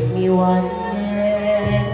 ตุมีวันแน่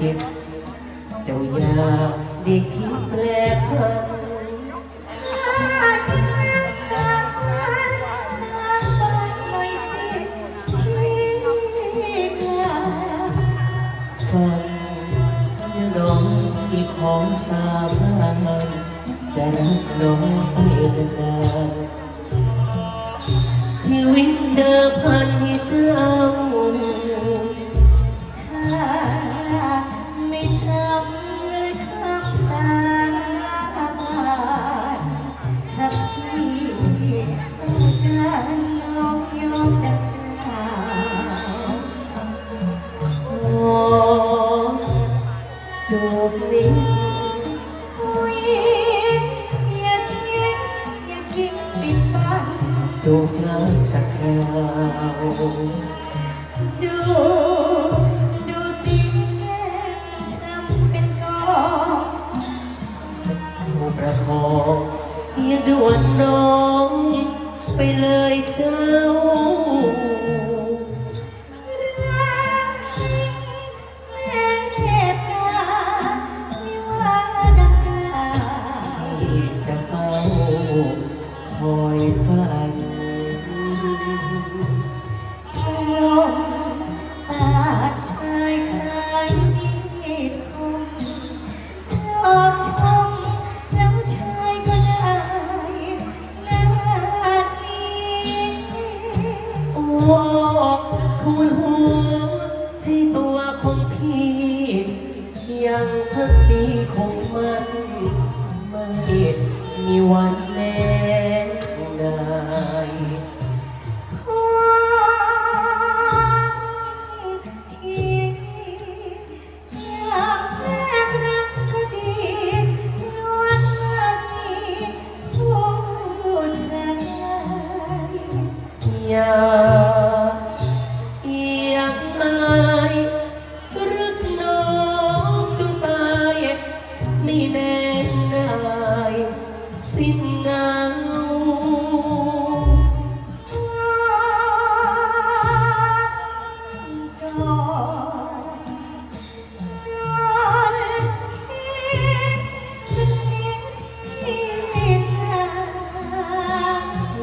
จิตเจ้าอย่าได้คิด ดูดูสิแก้มช้ำเป็นกองผู้ประคองอย่าด่วนน้องไปเลยเจ้า ทูลหัวที่ตัวของพี่ ยังพักดีของมันไม่มีวันแน่ได้พ่อที่ยากแลกรักดีนวลรนี้ผู้ชายอยาก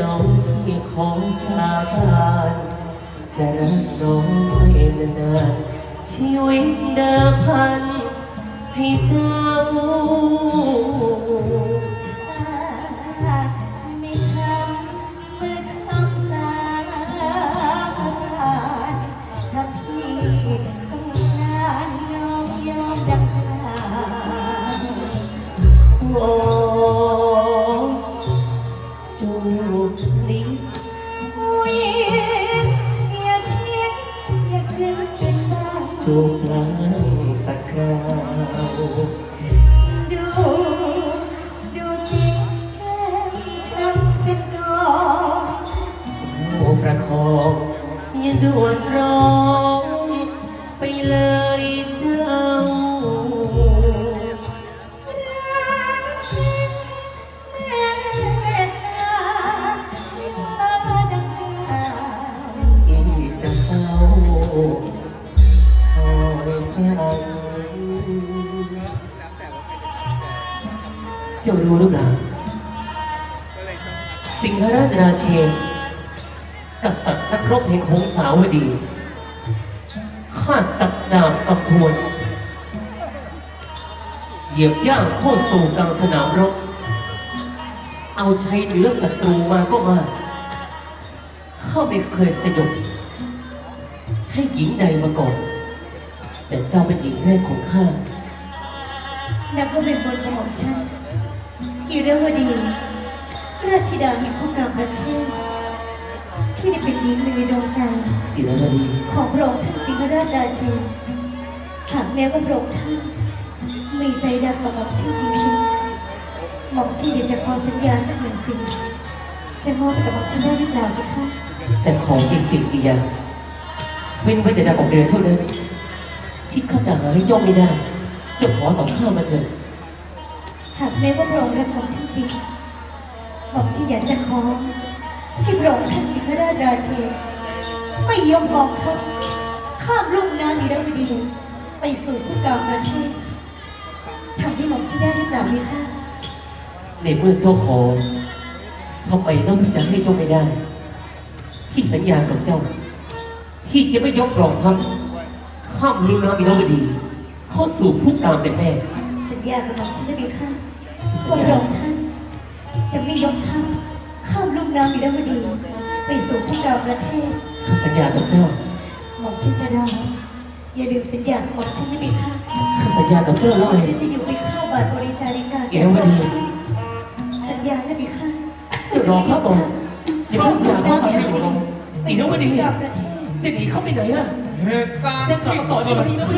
น้องมีของสาบานจะรักน้องไม่นานชีวิตเดิมพันให้เธอ รู้หรือเปล่า สิงหราชราเชนกษัตริย์นักรบแห่งหงสาวดี ข้าจับดาบกับพวนเหยียบย่างเข้าสู่กลางสนามรบ เอาชัยเหนือศัตรูมาก็มา ข้าไม่เคยสยบให้หญิงใดมาก่อน แต่เจ้าเป็นหญิงแรกของข้า นับว่าเป็นบุญของหม่อมฉัน อิรวดีราชธิดาแห่งผู้กำประเทศที่ได้เป็นหญิงในดวงใจอิรวดี ของพระองค์ท่านสิงหราชราเชนหากแม้ว่าพระองค์ท่านมีใจรักกับหม่อมชื่อจริงๆหม่อมชื่ออยากจะขอสัญญาสักหนึ่งสิ่ง จะมอบให้กับหม่อมชื่อได้หรือเปล่าพี่คะแต่ของอีกสิ่งกี่อย่างเว้นไว้แต่ดาวของเดือนเท่านั้น ที่ข้าจะหาให้เจ้าไม่ได้เจ้าขอต่อข้ามาเถิด หากแม้ว่าพระองค์รักหม่จริงหม่อมชื่อยากจะขอให้พระองค์ท่านสิงหราชราเชนไม่ยอมบอกครับข้ามลุ่มน้ำนิรวดีไปสู่ผู้กำประเทศทำให้หม่อมชื่อได้หรือเปล่าพี่คะในเมื่อเจ้าขอทำไมต้องพิจารณาให้เจ้าไม่ได้พี่สัญญากับเจ้าพี่จะไม่ยกรองทัพข้ามลุนน้ำมีนวดี เข้าสู่ผู้กามเป็นแน่ ญญากับหม่อมฉันได้ไหมคะว่าพระองค์ท่าน จะไม่ยกทัพข้ามลุ่มน้ำนิรวดี ไปสู่ผู้กำประเทศ ข้าสัญญากับเจ้า หม่อมฉันจะรออย่าลืมสัญญาของหม่อมฉันได้ไหมคะข้าสัญญากับเจ้าหแล้ม่วอมไง ฉันจะอยู่ไปเข้าบัตรบริจาริกาเอ๋วดีสัญญาได้ไหมคะจะรอข้าก่อนอย่าเพิ่งจากข้าไปนะอีนวดีกำประเทศ จะหนีเข้าไปไหนอะ เหตุการณ์จะกลับที่มาก่อนดีกว่านี้นะ